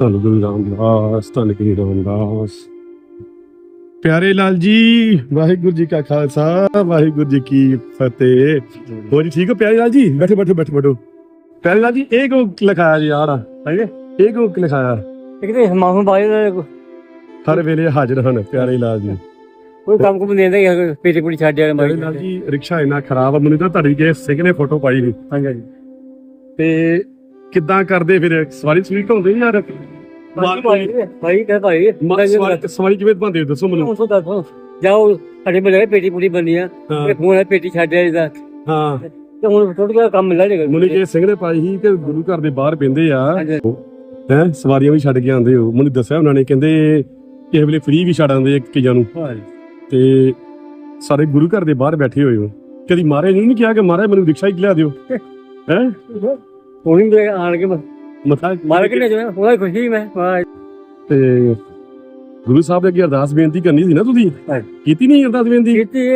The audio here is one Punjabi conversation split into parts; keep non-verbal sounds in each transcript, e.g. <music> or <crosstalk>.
ਧੰਨ ਗੁਰੂ ਰਾਮਦਾਸ ਧੰਨ ਗੁਰੂ ਰਾਮਦਾਸ। ਪਿਆਰੇ ਲਾਲ ਜੀ ਵਾਹਿਗੁਰੂ ਜੀ ਕਾ ਖਾਲਸਾ ਵਾਹਿਗੁਰੂ ਜੀ ਕੀ ਫਤਿਹ। ਹੋ ਜੀ ਠੀਕ ਹੋ ਪਿਆਰੇ ਲਾਲ ਜੀ? ਬੈਠੋ ਬੈਠੋ ਬੈਠੋ ਬੈਠੋ। ਪਿਆਰੇ ਲਾਲ ਜੀ ਇਹ ਕੋ ਲਿਖਾਇਆ ਜੀ ਯਾਰ? ਹਾਂਜੀ ਇਹ ਕੋ ਲਿਖਾਇਆ? ਇੱਕ ਤੇ ਮਾਹੂ ਬਾਈ ਦਾ ਹਰ ਵੇਲੇ ਹਾਜ਼ਰ ਹਨ ਪਿਆਰੇ ਲਾਲ ਜੀ। ਕੋਈ ਕੰਮ ਕੁਮ ਨਹੀਂ ਦਿੰਦਾ ਪੇਟੀ ਪੂਟੀ ਛੱਡ ਜਾਣ ਪਿਆਰੇ ਲਾਲ ਜੀ ਰਿਕਸ਼ਾ ਇੰਨਾ ਖਰਾਬ ਆ ਮੈਨੂੰ ਤਾਂ ਤੁਹਾਡੀ ਕੇ ਸਿੰਘ ਨੇ ਫੋਟੋ ਪਾਈ ਸੀ। ਹਾਂਜੀ ਤੇ ਕਿੱਦਾਂ ਕਰਦੇ ਫਿਰ? ਸਵਾਰੀ ਸਵੀਟ ਹੁੰਦੀ ਨੀ ਯਾਰ ਭਾਈ ਭਾਈ ਕਹ ਭਾਈ? ਮਾ- ਸਵਾਰੀ ਸਵਾਰੀ ਕਿਵੇਂ ਬੰਦੇ ਦੱਸੋ ਮੈਨੂੰ। ਉਸ ਤੋਂ ਦੱਸੋ। ਜਾਓ ਸਾਡੇ ਮਿਲੇ ਪੇਟੀ ਪੂਟੀ ਬੰਨੀ ਆ। ਹਾਂ। ਤੇ ਫੋਨ ਹੈ ਪੇਟੀ ਛੱਡ ਜਾਏ ਦਾ। ਹਾਂ। ਤੇ ਹੁਣ ਥੋੜਾ ਜਿਹਾ ਕੰਮ ਮਿਲਿਆ ਜੇਗਾ ਮੈਨੂੰ ਜੇ ਸਿੰਘ ਨੇ ਪਾਈ ਸੀ ਕਿ ਗੁਰੂ ਘਰ ਦੇ ਬਾਹਰ ਪੈਂਦੇ ਆ। ਹਾਂਜੀ। ਹੈ ਸਵਾਰੀਆਂ ਵੀ ਛੱਡ ਕੇ ਆਉਂਦੇ ਹੋ। ਮੈਨੂੰ ਦੱਸਿਆ ਉਹਨਾਂ ਨੇ ਕਹਿੰਦੇ ਕਿਸੇ ਵੇਲੇ ਫ੍ਰੀ ਵੀ ਛੱਡ ਆਉਂਦੇ ਨੂੰ। ਤੇ ਸਾਰੇ ਗੁਰੂ ਘਰ ਦੇ ਬਾਹਰ ਬੈਠੇ ਹੋਏ ਹੋ। ਕਦੀ ਮਾਰੇ ਨਹੀਂ ਕਿਹਾ ਕਿ ਮਹਾਰਾਜ ਮੈਨੂੰ ਰਿਕਸ਼ਾ ਹੀ ਲਿਆ ਦਿਓ? <laughs> ਹੈ? ਉਹਨੀ ਆਣ ਕੇ ਮੱਥਾ ਮਾਰ ਕੇ ਲੈ ਜਾਣਾ? ਉਹਦਾ ਖੁਸ਼ੀ ਮੈਂ। ਹਾਂ ਤੇ ਗੁਰੂ ਸਾਹਿਬ ਦੇ ਅੱਗੇ ਅਰਦਾਸ ਬੇਨਤੀ ਕਰਨੀ ਸੀ ਨਾ ਤੁਸੀਂ? ਹਾਂਜੀ। ਕੀਤੀ ਨਹੀਂ ਅਰਦਾਸ ਬੇਨਤੀ? ਕੀਤੀ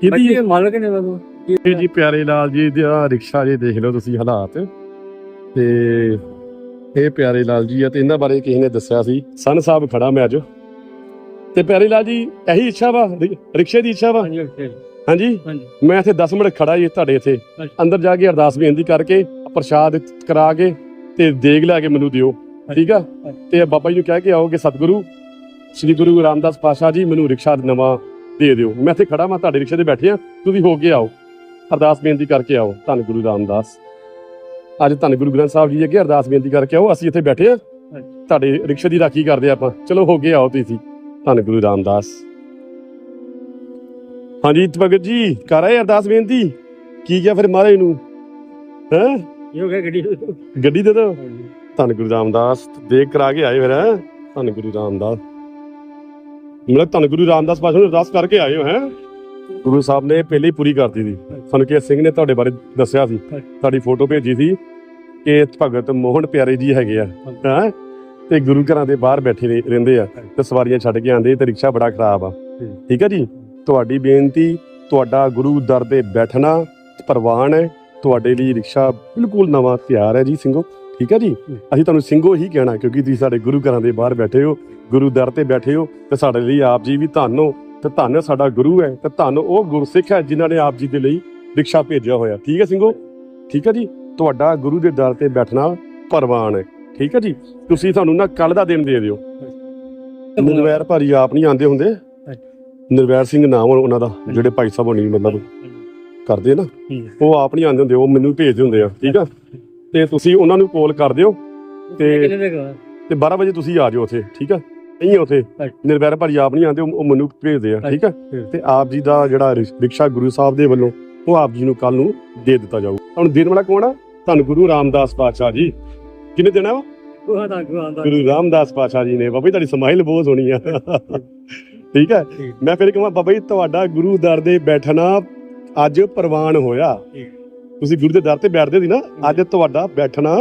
ਕੀਤੀ ਬੱਚੇ ਮਾਲਕ ਨੇ ਬਾਬੂ ਇਹ ਜੀ ਪਿਆਰੇ ਲਾਲ ਜੀ ਦਾ ਰਿਕਸ਼ਾ ਜੇ ਦੇਖ ਲਓ ਤੁਸੀਂ ਹਾਲਾਤ। ਤੇ ਇਹ ਪਿਆਰੇ ਲਾਲ ਜੀ ਆ ਤੇ ਇਹਨਾਂ ਬਾਰੇ ਕਿਸੇ ਨੇ ਦੱਸਿਆ ਸੀ। ਸਨ ਸਾਹਿਬ ਖੜਾ ਮੈਂ ਅੱਜ। ਤੇ ਪਿਆਰੇ ਲਾਲ ਜੀ ਇਹੀ ਇੱਛਾ ਵਾ? ਰਿ- ਰਿਕਸ਼ੇ ਦੀ ਇੱਛਾ ਵਾ? ਹਾਂਜੀ ਹਾਂਜੀ ਹਾਂਜੀ? ਹਾਂਜੀ। ਮੈਂ ਇੱਥੇ 10 ਮਿੰਟ ਖੜਾ ਜੀ ਤੁਹਾਡੇ ਇੱਥੇ। ਅੱਛਾ। ਅੰਦਰ ਜਾ ਕੇ ਅਰਦਾਸ ਬੇਨਤੀ ਕਰਕੇ ਪ੍ਰਸ਼ਾਦ ਕਰਾ ਕੇ ਤੇ ਦੇਗ ਲੈ ਕੇ ਮੈਨੂੰ ਦਿਓ ਠੀਕ ਆ? ਤੇ ਬਾਬਾ ਜੀ ਨੂੰ ਕਹਿ ਕੇ ਆਓ ਕਿ ਸਤਿਗੁਰੂ ਸ੍ਰੀ ਗੁਰੂ ਰਾਮਦਾਸ ਪਾਸ਼ਾ ਜੀ ਮੈਨੂੰ ਰਿਕਸ਼ਾ ਨਵਾਂ ਦੇ ਦਿਓ। ਮੈਂ ਇੱਥੇ ਖੜਾ ਮੈਂ ਤੁਹਾਡੇ ਰਿਕਸ਼ੇ ਤੇ ਬੈਠੇ ਆ ਤੁਸੀਂ ਹੋ ਕੇ ਆਓ। ਅਰਦਾਸ ਬੇਨਤੀ ਕਰਕੇ ਆਓ ਧੰਨ ਗੁਰੂ ਰਾਮਦਾਸ। ਅੱਜ ਧੰਨ ਗੁਰੂ ਗ੍ਰੰਥ ਸਾਹਿਬ ਜੀ ਅੱਗੇ ਅਰਦਾਸ ਬੇਨਤੀ ਕਰਕੇ ਆਓ ਅਸੀਂ ਇੱਥੇ ਬੈਠੇ ਆ। ਤੁਹਾਡੇ ਰਿਕਸ਼ੇ ਦੀ ਰਾਖੀ ਕਰਦੇ ਆਪਾਂ। ਚਲੋ ਹੋ ਕੇ ਆਓ ਤੁਸੀਂ ਧੰਨ ਗੁਰੂ ਰਾਮਦਾਸ। ਹਾਂਜੀ ਭਗਤ ਜੀ ਕਰ ਆਏ ਅਰਦਾਸ ਬੇਨਤੀ? ਕੀ ਕਿਹਾ ਫਿਰ ਮਹਾਰਾਜ ਨੂੰ? ਹੈ? ਹੋ ਗਿਆ ਗੱਡੀ ਗੱਡੀ ਦੇ ਦੋ ਧੰਨ ਗੁਰੂ ਰਾਮਦਾਸ ਦੇਖ ਕਰਾ ਕੇ ਆਏ ਫਿਰ ਹੈਂ? ਧੰਨ ਗੁਰੂ ਰਾਮਦਾਸ। ਮਤਲਬ ਧੰਨ ਗੁਰੂ ਰਾਮਦਾਸ ਪਾਸ਼ਾ ਅਰਦਾਸ ਕਰਕੇ ਆਏ ਹੋ ਹੈ? ਗੁਰੂ ਸਾਹਿਬ ਨੇ ਪਹਿਲੇ ਹੀ ਪੂਰੀ ਕਰਤੀ ਸੀ। ਫਨਕੇ ਸਿੰਘ ਨੇ ਤੁਹਾਡੇ ਬਾਰੇ ਦੱਸਿਆ ਸੀ। ਤੁਹਾਡੀ ਫੋਟੋ ਭੇਜੀ ਸੀ ਕਿ ਭਗਤ ਮੋਹਨ ਪਿਆਰੇ ਜੀ ਹੈਗੇ ਆ ਹੈ? ਤੇ ਗੁਰੂ ਘਰਾਂ ਦੇ ਬਾਹਰ ਬੈਠੇ ਰਹਿ- ਰਹਿੰਦੇ ਆ ਤੇ ਸਵਾਰੀਆਂ ਛੱਡ ਕੇ ਆਂਦੇ ਤੇ ਰਿਕਸ਼ਾ ਬੜਾ ਖਰਾਬ ਆ। ਠੀਕ ਹੈ ਜੀ? ਤੁਹਾਡੀ ਬੇਨਤੀ ਤੁਹਾਡਾ ਗੁਰੂ ਦਰ ਤੇ ਬੈਠਣਾ ਪ੍ਰਵਾਨ ਹੈ। ਤੁਹਾਡੇ ਲਈ ਰਿਕਸ਼ਾ ਬਿਲਕੁਲ ਨਵਾਂ ਤਿਆਰ ਹੈ ਜੀ ਸਿੰਘੋ। ਠੀਕ ਹੈ ਜੀ? ਅਸੀਂ ਤੁਹਾਨੂੰ ਸਿੰਘੋ ਹੀ ਕਹਿਣਾ ਕਿਉਂਕਿ ਤੁਸੀਂ ਸਾਡੇ ਗੁਰੂ ਘਰਾਂ ਦੇ ਬਾਹਰ ਬੈਠੇ ਹੋ ਗੁਰੂ ਦਰ ਤੇ ਬੈਠੇ ਹੋ ਤੇ ਸਾਡੇ ਲਈ ਆਪ ਜੀ ਵੀ ਧੰਨ ਹੋ ਤੇ ਧੰਨ ਸਾਡਾ ਗੁਰੂ ਹੈ ਤੇ ਧੰਨ ਉਹ ਗੁਰਸਿੱਖ ਹੈ ਜਿਨ੍ਹਾਂ ਨੇ ਆਪ ਜੀ ਦੇ ਲਈ ਰਿਕਸ਼ਾ ਭੇਜਿਆ ਹੋਇਆ। ਠੀਕ ਹੈ ਸਿੰਘੋ? ਠੀਕ ਹੈ ਜੀ? ਤੁਹਾਡਾ ਗੁਰੂ ਦੇ ਦਰ ਤੇ ਬੈਠਣਾ ਪ੍ਰਵਾਨ ਹੈ। ਠੀਕ ਹੈ ਜੀ? ਤੁਸੀਂ ਸਾਨੂੰ ਨਾ ਕੱਲ ਦਾ ਦਿਨ ਦੇ ਦਿਓ। ਨਿਰਵੈਰ ਭਾਰੀ ਆਪ ਨਹੀਂ ਆਂਦੇ ਹੁੰਦੇ। ਨਿਰਵੈਰ ਸਿੰਘ ਨਾਮ ਉਹਨਾਂ ਦਾ ਜਿਹੜੇ ਭਾਈ ਸਾਹਿਬ ਹੋਣੀ ਮਤਲਬ ਕਰਦੇ ਨਾ ਉਹ ਆਪ ਨਹੀਂ ਆਂਦੇ ਹੁੰਦੇ ਉਹ ਮੈਨੂੰ ਭੇਜਦੇ ਹੁੰਦੇ ਆ ਠੀਕ ਆ? ਤੇ ਤੁਸੀਂ ਉਹਨਾਂ ਨੂੰ ਕਾਲ ਕਰ ਦਿਓ ਤੇ ਤੇ 12 ਵਜੇ ਤੁਸੀਂ ਆ ਜਾਓ ਉੱਥੇ ਠੀਕ ਆ? ਨਹੀਂ ਉੱਥੇ। ਨਿਰਵੈਰ ਭਾਰੀ ਆਪ ਨਹੀਂ ਆਂਦੇ ਉਹ ਮੈਨੂੰ ਭੇਜਦੇ ਆ ਠੀਕ ਆ? ਤੇ ਆਪ ਜੀ ਦਾ ਜਿਹੜਾ ਰਿਕਸ਼ਾ ਗੁਰੂ ਸਾਹਿਬ ਦੇ ਵੱਲੋਂ ਉਹ ਆਪ ਜੀ ਨੂੰ ਕੱਲ ਨੂੰ ਦੇ ਦਿੱਤਾ ਜਾਊ ਹੁਣ ਦੇਣ ਵਾਲਾ ਕੌਣ ਆ? ਤੁਹਾਨੂੰ ਗੁਰੂ ਰਾਮਦਾਸ ਪਾਤਸ਼ਾਹ ਜੀ। ਕਿਹਨੇ ਦੇਣਾ ਵਾ? ਗੁਰੂ ਰਾਮਦਾਸ ਪਾਤਸ਼ਾਹ ਜੀ ਨੇ। ਬਾਬਾ ਜੀ ਤੁਹਾਡੀ ਸਮਾਈਲ ਬਹੁਤ ਸੋਹਣੀ ਆ। ਠੀਕ। ਹੈ ਠੀਕ। ਮੈਂ ਫਿਰ ਕਹਾਂ ਬਾਬਾ ਜੀ ਤੁਹਾਡਾ ਗੁਰੂ ਦਰ ਦੇ ਬੈਠਣਾ ਅੱਜ ਪ੍ਰਵਾਨ ਹੋਇਆ। ਤੁਸੀਂ ਗੁਰੂ ਦੇ ਦਰ ਤੇ ਬੈਠਦੇ ਸੀ ਨਾ ਅੱਜ ਤੁਹਾਡਾ ਬੈਠਣਾ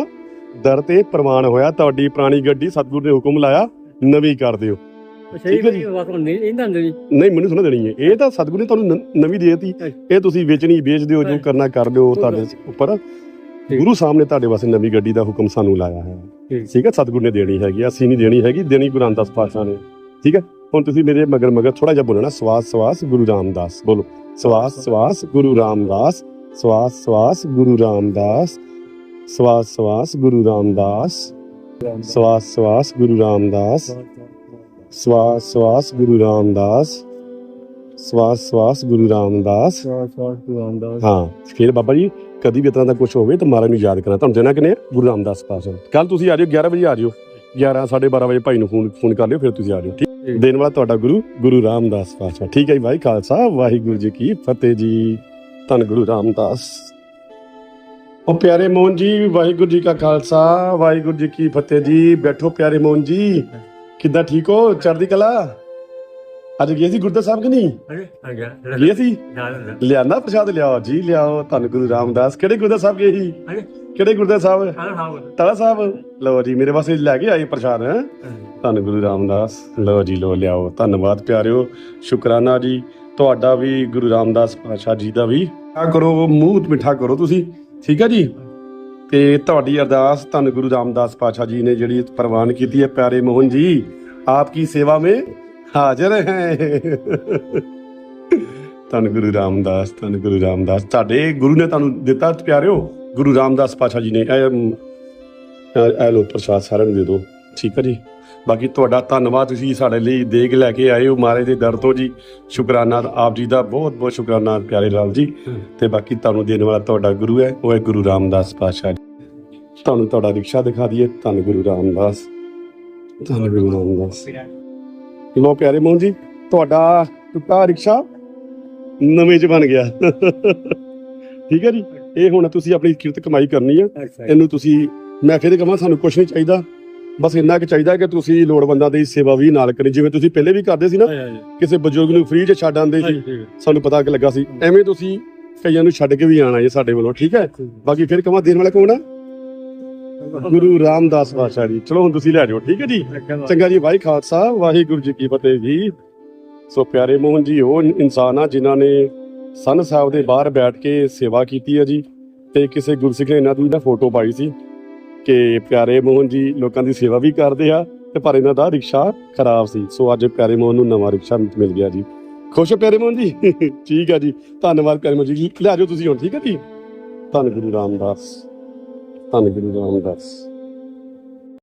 ਦਰ ਤੇ ਪ੍ਰਵਾਨ ਹੋਇਆ। ਤੁਹਾਡੀ ਪੁਰਾਣੀ ਗੱਡੀ ਸਤਿਗੁਰੂ ਨੇ ਹੁਕਮ ਲਾਇਆ ਨਵੀਂ ਕਰ ਦਿਓ। ਠੀਕ ਹੈ ਜੀ। ਨਹੀਂ ਦੇ ਮੈਨੂੰ ਸੁਣਾ ਦੇਣੀ ਹੈ। ਇਹ ਤਾਂ ਸਤਿਗੁਰੂ ਨੇ ਤੁਹਾਨੂੰ ਨਵੀਂ ਦੇਤੀ। ਇਹ ਤੁਸੀਂ ਵੇਚਣੀ ਵੇਚ ਦਿਓ ਜੋ। ਕਰਨਾ ਕਰ ਲਿਓ ਤੁਹਾਡੇ ਉੱਪਰ। ਗੁਰੂ ਸਾਹਿਬ ਨੇ ਤੁਹਾਡੇ ਵਾਸਤੇ ਨਵੀਂ ਗੱਡੀ ਦਾ ਹੁਕਮ ਸਾਨੂੰ ਲਾਇਆ ਹੈ। ਠੀਕ। ਠੀਕ ਹੈ? ਸਤਿਗੁਰੂ ਨੇ ਦੇਣੀ ਹੈਗੀ ਅਸੀਂ ਨਹੀਂ ਦੇਣੀ ਹੈਗੀ ਦੇਣੀ ਗੁਰੂ ਰਾਮਦਾਸ ਪਾਤਸ਼ਾਹ ਨੇ। ਠੀਕ ਹੈ? ਹੁਣ ਤੁਸੀਂ ਮੇਰੇ ਮਗਰ ਮਗਰ ਥੋੜਾ ਜਿਹਾ ਬੋਲਣਾ। ਸਵਾਸ ਸਵਾਸ ਗੁਰੂ ਰਾਮਦਾਸ ਬੋਲੋ। ਸਵਾਸ ਸਵਾਸ ਗੁਰੂ ਰਾਮਦਾਸ ਸਵਾਸ ਸਵਾਸ ਗੁਰੂ ਰਾਮਦਾਸ ਸਵਾਸ ਸਵਾਸ ਗੁਰੂ ਰਾਮਦਾਸ ਸਵਾਸ ਸਵਾਸ ਗੁਰੂ ਰਾਮਦਾਸ ਸਵਾਸ ਸਵਾਸ ਗੁਰੂ ਰਾਮਦਾਸ ਸਵਾਸ ਸਵਾਸ ਗੁਰੂ ਰਾਮਦਾਸ। ਹਾਂ ਫਿਰ ਬਾਬਾ ਜੀ ਕਦੀ ਵੀ ਇਤਨਾ ਦਾ ਕੁਝ ਹੋਵੇ ਤਾਂ ਮਹਾਰਾਜ ਨੂੰ ਯਾਦ ਕਰਨਾ ਤੁਹਾਨੂੰ ਦੇਣਾ ਕਿਨੇ ਗੁਰੂ ਰਾਮਦਾਸ ਪਾਸ਼ਾ ਕੱਲ ਤੁਸੀਂ ਆ ਜਾਓ 11 ਵਜੇ ਆ ਜਾਓ 11 12:30 ਵਜੇ ਭਾਈ ਨੂੰ ਫੋਨ ਫੋਨ ਕਰ ਲਿਓ ਫਿਰ ਤੁਸੀਂ ਆ ਜਾਓ ਦੇਣ ਵਾਲਾ ਤੁਹਾਡਾ ਗੁਰੂ ਗੁਰੂ ਰਾਮਦਾਸ ਪਾਸ਼ਾ ਠੀਕ ਹੈ ਜੀ ਭਾਈ ਖਾਲਸਾ ਵਾਹਿਗੁਰੂ ਜੀ ਕੀ ਫਤਿਹ ਜੀ। ਧੰਨ ਗੁਰੂ ਰਾਮਦਾਸ। ਉਹ ਪਿਆਰੇ ਮੋਹਨ ਜੀ ਵਾਹਿਗੁਰੂ ਜੀ ਕਾ ਖਾਲਸਾ ਵਾਹਿਗੁਰੂ ਜੀ ਕੀ ਫਤਿਹ ਜੀ। ਬੈਠੋ ਪਿਆਰੇ ਮੋਹਨ ਜੀ। ਕਿੱਦਾਂ ਠੀਕ ਹੋ? ਚੜ੍ਹਦੀ ਕਲਾ? ਅੱਜ ਗਏ ਸੀ ਗੁਰਦਾ ਸਾਹਿਬ ਕਿ ਨਹੀਂ? ਅਰੇ ਆ ਗਿਆ। ਗਏ ਸੀ? ਲਿਆਂਦਾ ਪ੍ਰਸ਼ਾਦ? ਲਿਆਓ ਜੀ ਲਿਆਓ। ਧੰਨ ਗੁਰੂ ਰਾਮਦਾਸ। ਕਿਹੜੇ ਗੁਰਦਾ ਸਾਹਿਬ ਗਏ ਸੀ? ਕਿਹੜੇ ਗੁਰਦਾ ਸਾਹਿਬ? ਖਾਣਾ ਖਾਓ ਤਾਲਾ ਸਾਹਿਬ? ਲਓ ਜੀ ਮੇਰੇ ਵਾਸਤੇ ਲੈ ਕੇ ਆਏ ਪ੍ਰਸ਼ਾਦ। ਹੈ ਧੰਨ ਗੁਰੂ ਰਾਮਦਾਸ। ਲਓ ਜੀ ਲਓ ਲਿਆਓ। ਧੰਨਵਾਦ ਪਿਆਰਿਓ। ਸ਼ੁਕਰਾਨਾ ਜੀ। ਤੁਹਾਡਾ ਵੀ ਗੁਰੂ ਰਾਮਦਾਸ ਪਾਤਸ਼ਾਹ ਜੀ ਦਾ ਵੀ। ਆ ਕਰੋ ਮੂੰਹ ਮਿੱਠਾ ਕਰੋ ਤੁਸੀਂ। ਠੀਕ ਹੈ ਜੀ? ਤੇ ਤੁਹਾਡੀ ਅਰਦਾਸ ਧੰਨ ਗੁਰੂ ਰਾਮਦਾਸ ਪਾਤਸ਼ਾਹ ਜੀ ਨੇ ਜਿਹੜੀ ਪ੍ਰਵਾਨ ਕੀਤੀ ਹੈ ਪਿਆਰੇ ਮੋਹਨ ਜੀ। ਆਪ ਕੀ ਸੇਵਾ ਮੇਂ ਹਾਜ਼ਰ ਹੈ? ਧੰਨ ਗੁਰੂ ਰਾਮਦਾਸ ਧੰਨ ਗੁਰੂ ਰਾਮਦਾਸ। ਤੁਹਾਡੇ ਗੁਰੂ ਨੇ ਤੁਹਾਨੂੰ ਦਿੱਤਾ ਪਿਆਰਿਓ। ਗੁਰੂ ਰਾਮਦਾਸ ਪਾਤਸ਼ਾਹ ਜੀ ਨੇ ਇਹ ਲੋ ਪ੍ਰਸ਼ਾਦ ਸਾਰਿਆਂ ਨੂੰ ਦੇ ਦਿਓ। ਠੀਕ ਹੈ ਜੀ? ਬਾਕੀ ਤੁਹਾਡਾ ਧੰਨਵਾਦ ਤੁਸੀਂ ਸਾਡੇ ਲਈ ਦੇਗ ਲੈ ਕੇ ਆਏ ਹੋ ਮਹਾਰਾਜ ਦੇ ਦਰ ਤੋਂ ਜੀ। ਸ਼ੁਕਰਾਨਾ ਆਪ ਜੀ ਦਾ ਬਹੁਤ ਬਹੁਤ ਸ਼ੁਕਰਾਨਾ ਪਿਆਰੇ ਲਾਲ ਜੀ। ਤੇ ਬਾਕੀ ਤੁਹਾਨੂੰ ਦੇਣ ਵਾਲਾ ਤੁਹਾਡਾ ਗੁਰੂ ਹੈ ਉਹ ਹੈ ਗੁਰੂ ਰਾਮਦਾਸ ਪਾਤਸ਼ਾਹ ਜੀ। ਤੁਹਾਨੂੰ ਤੁਹਾਡਾ ਰਿਕਸ਼ਾ ਦਿਖਾ ਦਈਏ ਧੰਨ ਗੁਰੂ ਰਾਮਦਾਸ। ਧੰਨ ਗੁਰੂ ਰਾਮਦਾਸ। ਲੋ ਪਿਆਰੇ ਮੋਹਨ ਜੀ ਤੁਹਾਡਾ ਟੁੱਟਾ ਰਿਕਸ਼ਾ ਨਵੇਂ ਚ ਬਣ ਗਿਆ। ਠੀਕ ਹੈ ਜੀ? ਇਹ ਹੁਣ ਤੁਸੀਂ ਆਪਣੀ ਕਿਰਤ ਕਮਾਈ ਕਰਨੀ ਹੈ ਇਹਨੂੰ ਤੁਸੀਂ ਮੈਂ ਫਿਰ ਕਹਾਂ ਸਾਨੂੰ ਕੁਝ ਨਹੀਂ ਚਾਹੀਦਾ। ਬਸ ਇੰਨਾ ਕੁ ਚਾਹੀਦਾ ਕਿ ਤੁਸੀਂ ਲੋੜਵੰਦਾਂ ਦੀ ਸੇਵਾ ਵੀ ਨਾਲ ਕਰੀ ਜਿਵੇਂ ਤੁਸੀਂ ਪਹਿਲੇ ਵੀ ਕਰਦੇ ਸੀ ਨਾ ਕਿਸੇ ਬਜ਼ੁਰਗ ਨੂੰ ਫ੍ਰੀ ਚ ਛੱਡ ਆਂਦੇ ਸੀ ਸਾਨੂੰ ਪਤਾ ਕਿ ਲੱਗਾ ਸੀ ਐਵੇਂ ਤੁਸੀਂ ਕਈਆਂ ਨੂੰ ਛੱਡ ਕੇ ਵੀ ਆਣਾ ਜੀ ਸਾਡੇ ਵੱਲੋਂ ਠੀਕ ਹੈ? ਬਾਕੀ ਫਿਰ ਕਹਾਂ ਦੇਣ ਵਾਲਾ ਕੌਣ ਆ? ਗੁਰੂ ਰਾਮਦਾਸ ਪਾਤਸ਼ਾਹ ਜੀ। ਚਲੋ ਹੁਣ ਤੁਸੀਂ ਲੈ ਜਾਓ ਠੀਕ ਹੈ ਜੀ? ਚੰਗਾ ਜੀ ਭਾਈ ਖਾਲਸਾ ਵਾਹਿਗੁਰੂ ਜੀ ਕੀ ਫਤਿਹ ਜੀ। ਸੋ ਪਿਆਰੇ ਮੋਹਨ ਜੀ ਉਹ ਇਨਸਾਨ ਆ ਜਿਨ੍ਹਾਂ ਨੇ ਸੰਨ ਸਾਹਿਬ ਦੇ ਬਾਹਰ ਬੈਠ ਕੇ ਸੇਵਾ ਕੀਤੀ ਹੈ ਜੀ ਤੇ ਕਿਸੇ ਗੁਰਸਿੱਖ ਨੇ ਇਹਨਾਂ ਦੀ ਨਾ ਫੋਟੋ ਪਾਈ ਸੀ ਕਿ ਪਿਆਰੇ ਮੋਹਨ ਜੀ ਲੋਕਾਂ ਦੀ ਸੇਵਾ ਵੀ ਕਰਦੇ ਆ ਤੇ ਪਰ ਇਹਨਾਂ ਦਾ ਰਿਕਸ਼ਾ ਖਰਾਬ ਸੀ। ਸੋ ਅੱਜ ਪਿਆਰੇ ਮੋਹਨ ਨੂੰ ਨਵਾਂ ਰਿਕਸ਼ਾ ਮਿਲ ਗਿਆ ਜੀ। ਖੁਸ਼ ਹੋ ਪਿਆਰੇ ਮੋਹਨ ਜੀ? <laughs> ਠੀਕ ਆ ਜੀ। ਧੰਨਵਾਦ ਪਿਆਰੇ ਮੋਹਨ ਜੀ। ਲੈ ਜਾਓ ਤੁਸੀਂ ਹੁਣ, ਠੀਕ ਹੈ ਜੀ? ਧੰਨ ਗੁਰੂ ਰਾਮਦਾਸ। ਧੰਨ ਗੁਰੂ ਰਾਮਦਾਸ।